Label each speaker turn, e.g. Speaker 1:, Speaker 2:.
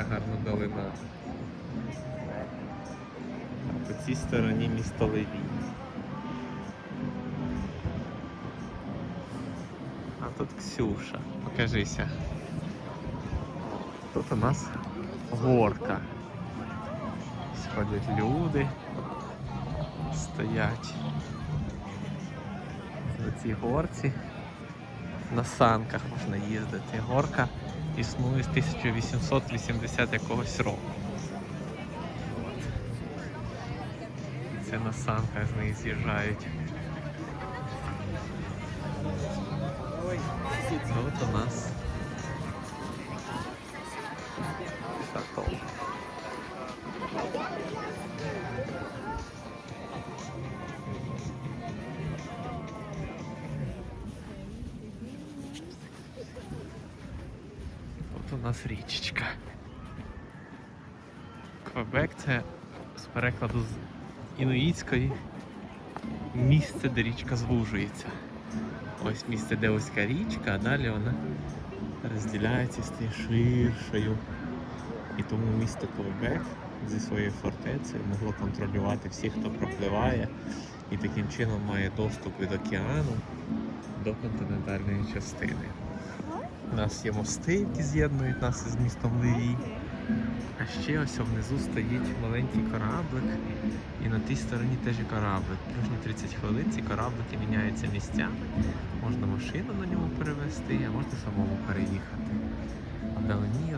Speaker 1: яка гарна долина. А по цій стороні місто Левій. А тут Ксюша. Покажися. Тут у нас горка. Сходять люди. Стоять на цій горці. На санках можна їздити. Горка існує з 1880 якогось року. Це на санках з неї з'їжджають. Тут у нас у нас річечка. Квебек це з перекладу з інуїтської місце, де річка звужується. Ось місце, де вузька річка, а далі вона розділяється і стає ширшою. І тому місто Квебек зі своєю фортецею могло контролювати всіх, хто пропливає, і таким чином має доступ від океану до континентальної частини. У нас є мости, які з'єднують нас із містом Ливій. А ще ось внизу стоїть маленький кораблик, і на тій стороні теж і кораблик. Кожні 30 хвилин ці кораблики міняються місцями. Можна машину на ньому перевезти, а можна самому переїхати. А вдалині.